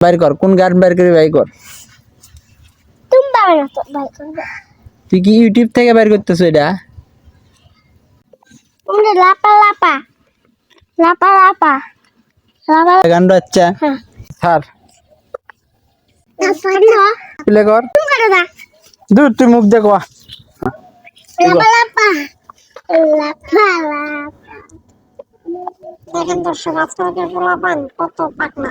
বাইর কর কোন গান বাইর করে বাইর কর। তুমি না তো ভাই করবে। তুই কি ইউটিউব থেকে বাইর করতেছো এটা? তুমি লাপা লাপা লাপা লাপা। লাপা গানটা আচ্ছা হ্যাঁ। স্যার। প্লে কর। দূর তুই মুখ দেখো লাপা লাপা লাপা লাপা। দেখেন দর্শক আজকে পোলাপান কত পাকনা।